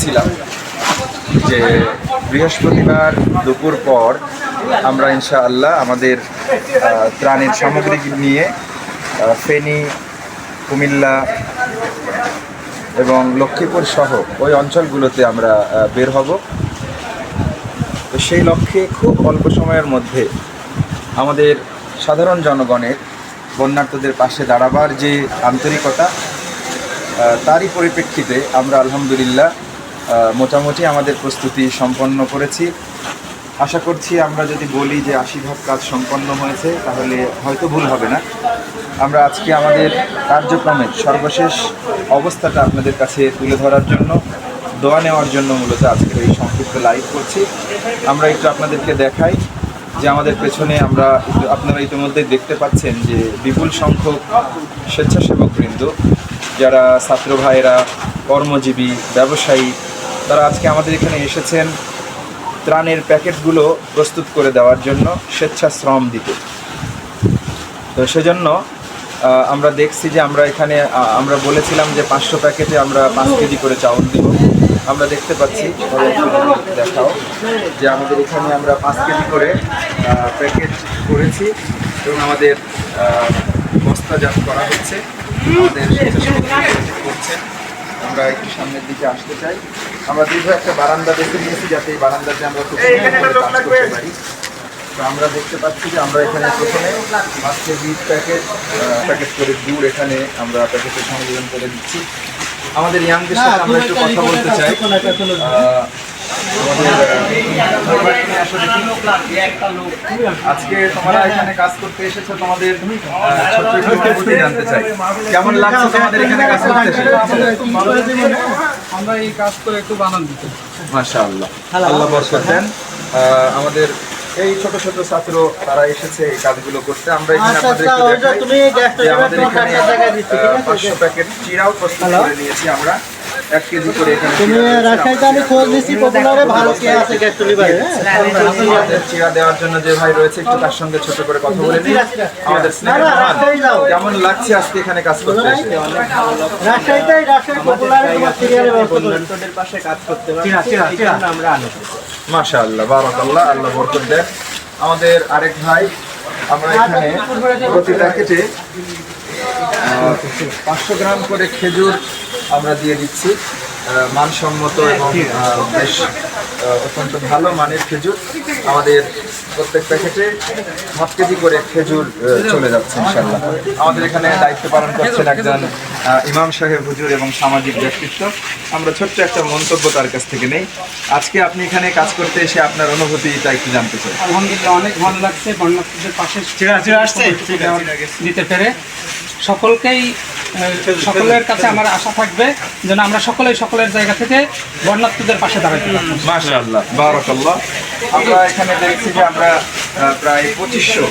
বলেছিলাম যে বৃহস্পতিবার দুপুর পর আমরা ইনশাআল্লাহ আমাদের ত্রাণের সামগ্রী নিয়ে ফেনী, কুমিল্লা এবং লক্ষ্মীপুর সহ ওই অঞ্চলগুলোতে আমরা বের হব। তো সেই লক্ষ্যে খুব অল্প সময়ের মধ্যে আমাদের সাধারণ জনগণের বন্যার্থদের পাশে দাঁড়াবার যে আন্তরিকতা তারই পরিপ্রেক্ষিতে আমরা আলহামদুলিল্লাহ মোটামুটি আমাদের প্রস্তুতি সম্পন্ন করেছি। আশা করছি আমরা যদি বলি যে আশি ভাগ কাজ সম্পন্ন হয়েছে, তাহলে হয়তো ভুল হবে না। আমরা আজকে আমাদের কার্যক্রমের সর্বশেষ অবস্থাটা আপনাদের কাছে তুলে ধরার জন্য, দোয়া নেওয়ার জন্য মূলত আজকের এই সংক্ষিপ্ত লাইভ করছি। আমরা একটু আপনাদেরকে দেখাই যে আমাদের পেছনে আমরা আপনারা ইতিমধ্যে দেখতে পাচ্ছেন যে বিপুল সংখ্যক স্বেচ্ছাসেবকবৃন্দ, যারা ছাত্র ভাইয়েরা, কর্মজীবী, ব্যবসায়ী তারা আজকে আমাদের এখানে এসেছেন ত্রাণের প্যাকেটগুলো প্রস্তুত করে দেওয়ার জন্য স্বেচ্ছাশ্রম দিতে। তো সেজন্য আমরা দেখছি যে আমরা এখানে আমরা বলেছিলাম যে পাঁচশো প্যাকেটে আমরা পাঁচ কেজি করে চাউল দিব। আমরা দেখতে পাচ্ছি দেখাও, যে আমাদের এখানে আমরা পাঁচ কেজি করে প্যাকেট করেছি এবং আমাদের বস্তাজাত করা হচ্ছে। আমাদের আমরা একটু সামনের দিকে আসতে চাই। আমরা দীর্ঘ একটা বারান্দা দেখে নিয়েছি যাতে এই বারান্দাতে আমরা খুব কাজ করতে পারি। তো আমরা দেখতে পাচ্ছি যে আমরা এখানে প্রথমে মাছের বীজ প্যাকেট প্যাকেট করে দূর এখানে আমরা প্যাকেটের সংযোজন করে দিচ্ছি। আমাদের ইয়াংদের সাথে আমরা একটু কথা বলতে চাই। আমাদের, আহ, আসলে কি- আজকে তোমরা এখানে কাজ করতে এসেছ তোমাদের ছোট্ট একটু অনুভূতি জানতে চাই। কেমন লাগছে তোমাদের এখানে কাজ করতে এসে? আমরা এই কাজ করে খুব আনন্দিত। মাশাআল্লাহ। আল্লাহ বরকত দেন। আমাদের এই ছোট ছোট ছাত্র তারা এসেছে এই কাজগুলো করতে। আমরা এখানে আচ্ছা, আচ্ছা, একটু দেখাই আমাদের এখানে প্যাকেট চিরাও প্রস্তুত করে নিয়েছি আমরা। এক কেজি করে এখানে তুমি রাজশাহীতে আমি খোঁজ চিড়া পপুলারে ভালো কে আছে গ্যাস তৈরিবারে আমাদের চিড়া দেওয়ার জন্য যে ভাই রয়েছে একটু তার সঙ্গে ছোট করে কথা বলে নিই। আমাদের। কেমন লাগছে আজকে এখানে কাজ করতে? এসে রাজশাহীতে রাজশাহী পপুলারে তোমার সিরিয়ালের ব্যবস্থা পাশে কাজ করতে পারছি। আমরা আনন্দিত। মাশাআল্লাহ বারাকাল্লাহ আল্লাহ বরকত দেন। আমাদের আরেক ভাই আমরা এখানে প্রতি প্যাকেটে পাঁচশো গ্রাম করে খেজুর আমরা দিয়ে দিচ্ছি। মানসম্মত এবং বেশ অত্যন্ত ভালো মানের খেজুর। আমাদের প্রত্যেক প্যাকেটে হাফ কেজি করে খেজুর চলে যাচ্ছে ইনশাল্লাহ আমাদের এখানে দায়িত্ব পালন করছেন একজন ইমাম সাহেব হুজুর এবং সামাজিক ব্যক্তিত্ব। আমরা ছোট্ট একটা মন্তব্য তার কাছ থেকে নেই। আজকে আপনি এখানে কাজ করতে এসে আপনার অনুভূতিটা একটু জানতে চাই। আলহামদুলিল্লাহ অনেক ভালো লাগছে। বন্যার্থীদের পাশে দিতে পেরে। সকলকেই সকলের কাছে আমার আশা থাকবে যেন আমরা সকলেই সকলের জায়গা থেকে বর্ণার্থীদের পাশে দাঁড়াতে মাশাআল্লাহ বারাকাল্লাহ। আমরা এখানে দেখছি যে আমরা প্রায় পঁচিশশো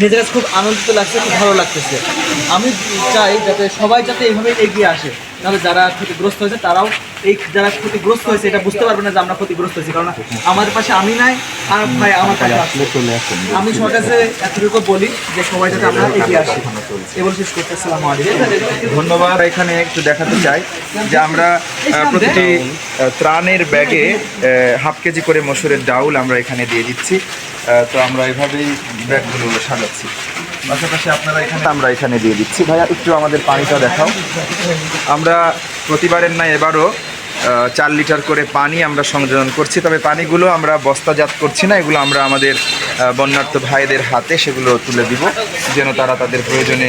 নিজের কাছে খুব আনন্দিত লাগছে খুব ভালো লাগতেছে। আমি চাই যাতে সবাই যাতে এইভাবে এগিয়ে আসে। তাহলে যারা ক্ষতিগ্রস্ত হয়েছে তারাও এই যারা ক্ষতিগ্রস্ত হয়েছে এটা বুঝতে পারবে না যে আমরা ক্ষতিগ্রস্ত হয়েছি। কারণ আমাদের পাশে আমি নাই আর ভাই আমার আসলে আমি সবার কাছে এতটুকু বলি যে সবাই যাতে আমরা এগিয়ে আসি। এবার শেষ করতে আসসালাম ধন্যবাদ। এখানে একটু দেখাতে চাই যে আমরা প্রতিটি ত্রাণের ব্যাগে হাফ কেজি করে মসুরের ডাউল আমরা এখানে দিয়ে দিচ্ছি। তো আমরা এভাবেই ব্যাগগুলো সাজাচ্ছি। পাশাপাশি আপনারা এখানে আমরা এখানে দিয়ে দিচ্ছি। ভাইয়া, একটু আমাদের পানিটা দেখাও। আমরা প্রতিবারের না এবারও চার লিটার করে পানি আমরা সংযোজন করছি। তবে পানিগুলো আমরা বস্তাজাত করছি না। এগুলো আমরা আমাদের বন্যার্থ ভাইদের হাতে সেগুলো তুলে দিব, যেন তারা তাদের প্রয়োজনে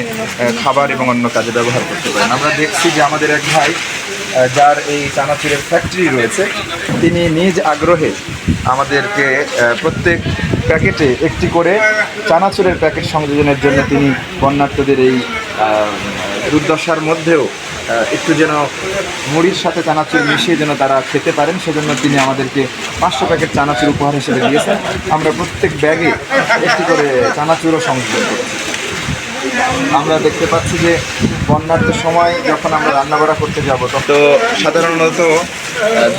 খাবার এবং অন্য কাজে ব্যবহার করতে পারেন। আমরা দেখছি যে আমাদের এক ভাই যার এই চানাচুরের ফ্যাক্টরি রয়েছে। তিনি নিজ আগ্রহে আমাদেরকে প্রত্যেক প্যাকেটে একটি করে চানাচুরের প্যাকেট সংযোজনের জন্য তিনি বন্যার্থদের এই দুর্দশার মধ্যেও একটু যেন মুড়ির সাথে চানাচুর মিশিয়ে যেন তারা খেতে পারেন, সেজন্য তিনি আমাদেরকে পাঁচশো প্যাকেট চানাচুর উপহার হিসেবে দিয়েছেন। আমরা প্রত্যেক ব্যাগে একটি করে চানাচুরও সংযোজন করছি। আমরা দেখতে পাচ্ছি যে বন্যার্থ সময় যখন আমরা রান্নাবাড়া করতে যাব তো সাধারণত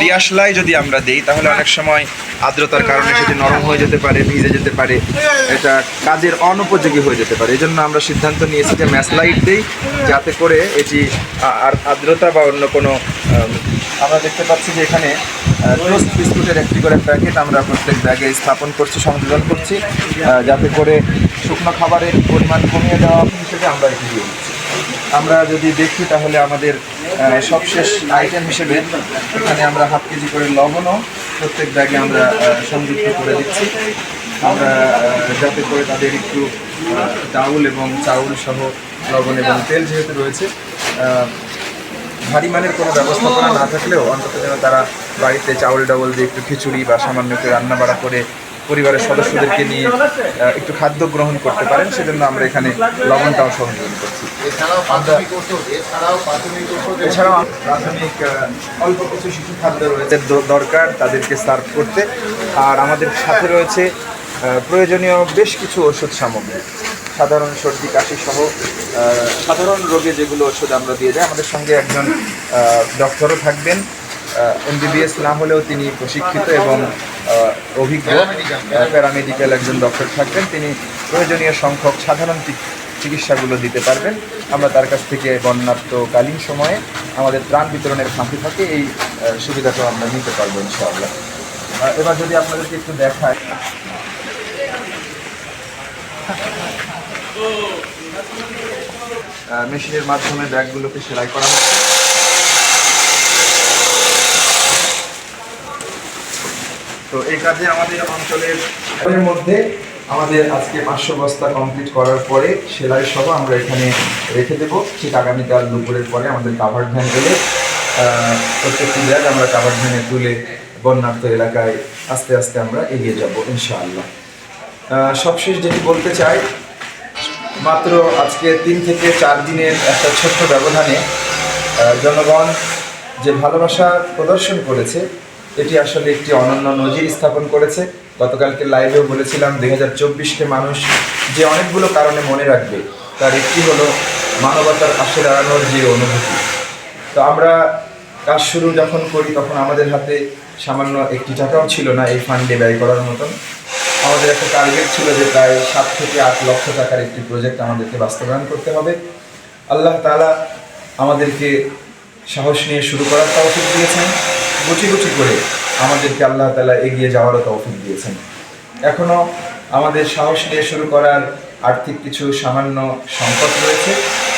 দিয়াশলাই যদি আমরা দিই, তাহলে অনেক সময় আর্দ্রতার কারণে সেটি নরম হয়ে যেতে পারে, ভিজে যেতে পারে, এটা কাজের অনুপযোগী হয়ে যেতে পারে। এই জন্য আমরা সিদ্ধান্ত নিয়েছি যে ম্যাসলাইট দিই, যাতে করে এটি আর আর্দ্রতা বা অন্য কোনো আমরা দেখতে পাচ্ছি যে এখানে টোস্ট বিস্কুটের একটি করে প্যাকেট আমরা প্রত্যেক ব্যাগে স্থাপন করছি, সংযোজন করছি যাতে করে শুকনো খাবারের পরিমাণ কমিয়ে দেওয়া হিসেবে আমরা এটি দিয়ে আমরা যদি দেখি তাহলে আমাদের সবশেষ আইটেম হিসেবে এখানে আমরা হাফ কেজি করে লবণও প্রত্যেক ব্যাগে আমরা সংযুক্ত করে দিচ্ছি। আমরা যাতে করে তাদের একটু ডাউল এবং চাউল সহ লবণ এবং তেল যেহেতু রয়েছে ভারী মানের কোনো ব্যবস্থাপনা না থাকলেও অন্তত যেন তারা বাড়িতে চাউল ডাউল দিয়ে একটু খিচুড়ি বা সামান্য একটু রান্না বাড়া করে পরিবারের সদস্যদেরকে নিয়ে একটু খাদ্য গ্রহণ করতে পারেন সেজন্য আমরা এখানে লবণটাও সংযোজন করছি। এছাড়াও প্রাথমিক অল্প কিছু শিশু খাদ্য রয়েছে দরকার তাদেরকে সার্ভ করতে। আর আমাদের সাথে রয়েছে প্রয়োজনীয় বেশ কিছু ওষুধ সামগ্রী। সাধারণ সর্দি কাশি সহ সাধারণ রোগে যেগুলো ওষুধ আমরা দিয়ে যাই আমাদের সঙ্গে একজন ডক্টরও থাকবেন। এমবিবিএস না হলেও তিনি প্রশিক্ষিত এবং অভিজ্ঞ প্যারামেডিক্যাল একজন ডক্টর থাকবেন। তিনি প্রয়োজনীয় সংখ্যক সাধারণ চিক- চিকিৎসাগুলো দিতে পারবেন। আমরা তার কাছ থেকে বন্যাত্মকালীন সময়ে আমাদের ত্রাণ বিতরণের ফাঁকে ফাঁকে এই আহ, সুবিধাটাও আমরা নিতে পারব ইনশাআল্লাহ। এবার যদি আপনাদেরকে একটু দেখায়। মেশিনের মাধ্যমে ব্যাগগুলোকে সেলাই করা হচ্ছে। তো এই কাজে আমাদের অঞ্চলের মধ্যে আমাদের আজকে পাঁচশো বস্তা কমপ্লিট করার পরে সেলাই সহ আমরা এখানে রেখে দেব। ঠিক আগামীকাল দুপুরের পরে আমাদের কাভার ভ্যান আহ, প্রত্যেকটি ব্যাগ আমরা কাভার ভ্যানে তুলে বন্যার্থ এলাকায় আস্তে আস্তে আমরা এগিয়ে যাব ইনশাআল্লাহ। সবশেষ যেটি বলতে চাই মাত্র আজকে তিন থেকে চার দিনের একটা ছোট্ট ব্যবধানে জনগণ যে ভালোবাসা প্রদর্শন করেছে এটি আসলে একটি অনন্য নজির স্থাপন করেছে। গতকালকে লাইভেও বলেছিলাম, দুই হাজার চব্বিশকে মানুষ যে অনেকগুলো কারণে মনে রাখবে, তার একটি হলো মানবতার পাশে দাঁড়ানোর যে অনুভূতি। তো আমরা কাজ শুরু যখন করি, তখন আমাদের হাতে সামান্য একটি টাকাও ছিল না এই ফান্ডে ব্যয় করার মতন। আমাদের একটা টার্গেট ছিল যে প্রায় সাত থেকে আট লক্ষ টাকার একটি প্রজেক্ট আমাদেরকে বাস্তবায়ন করতে হবে। আল্লাহ তালা আমাদেরকে সাহস নিয়ে শুরু করার তৌফিক দিয়েছেন। গুছি গুছি করে আমাদেরকে আল্লাহ তাআলা এগিয়ে যাওয়ারও তৌফিক দিয়েছেন। এখনও আমাদের সাহস নিয়ে শুরু করার আর্থিক কিছু সামান্য সংকট রয়েছে।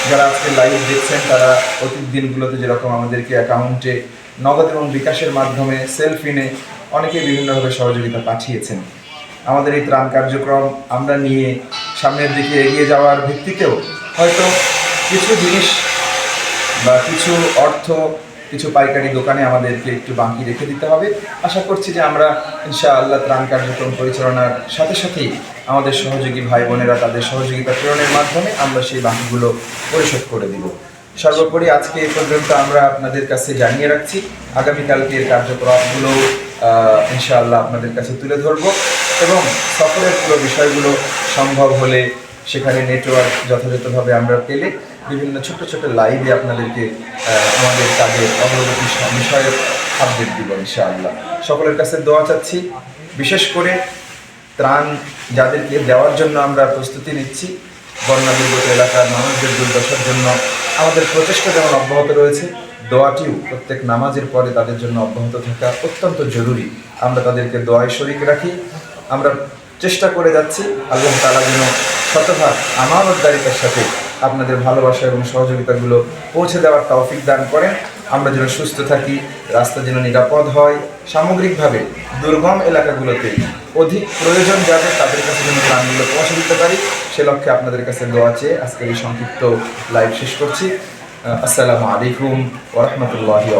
যারা আজকে লাইভ দেখছেন, তারা অতীত দিনগুলোতে যেরকম আমাদেরকে অ্যাকাউন্টে নগদ এবং বিকাশের মাধ্যমে সেলফ ইনে অনেকে বিভিন্নভাবে সহযোগিতা পাঠিয়েছেন। আমাদের এই ত্রাণ কার্যক্রম আমরা নিয়ে সামনের দিকে এগিয়ে যাওয়ার ভিত্তিতেও হয়তো কিছু জিনিস বা কিছু অর্থ কিছু পাইকারি দোকানে আমাদেরকে একটু বাকি রেখে দিতে হবে। আশা করছি যে আমরা ইনশাআল্লাহ ত্রাণ কার্যক্রম পরিচালনার সাথে সাথেই আমাদের সহযোগী ভাই বোনেরা তাদের সহযোগিতা প্রেরণের মাধ্যমে আমরা সেই বাকিগুলো পরিশোধ করে দিব। সর্বোপরি আজকে এই পর্যন্ত আমরা আপনাদের কাছে জানিয়ে রাখছি, আগামীকালকের কার্যক্রমগুলো ইনশাআল্লাহ আপনাদের কাছে তুলে ধরব এবং সফরের পুরো বিষয়গুলো সম্ভব হলে সেখানে নেটওয়ার্ক যথাযথভাবে আমরা পেলে বিভিন্ন ছোট ছোট লাইভে আপনাদেরকে আমাদের কাজের অগ্রগতি বিষয়ে আপডেট দিব ইনশাআল্লাহ। সকলের কাছে দোয়া চাচ্ছি। বিশেষ করে ত্রাণ যাদেরকে দেওয়ার জন্য আমরা প্রস্তুতি নিচ্ছি, বন্যা দুর্গত এলাকার মানুষদের দুর্দশার জন্য। আমাদের প্রচেষ্টা যেমন অব্যাহত রয়েছে, দোয়াটিও প্রত্যেক নামাজের পরে তাদের জন্য অব্যাহত থাকা অত্যন্ত জরুরি। আমরা তাদেরকে দোয়ায় শরিক রাখি। আমরা চেষ্টা করে যাচ্ছি। আল্লাহ তালা যেন শতভাগ আমানতদারিতার সাথে আপনাদের ভালোবাসা এবং সহযোগিতাগুলো পৌঁছে দেওয়ার তৌফিক দান করেন। আমরা যেন সুস্থ থাকি, রাস্তা যেন নিরাপদ হয়। সামগ্রিকভাবে দুর্গম এলাকাগুলোতে অধিক প্রয়োজন যাদের তাদের কাছে যেন প্রাণগুলো পৌঁছে দিতে পারি, সে লক্ষ্যে আপনাদের কাছে দোয়া চেয়ে আজকের এই সংক্ষিপ্ত লাইভ শেষ করছি। আসসালামু আলাইকুম ওরহমতুল্লাহি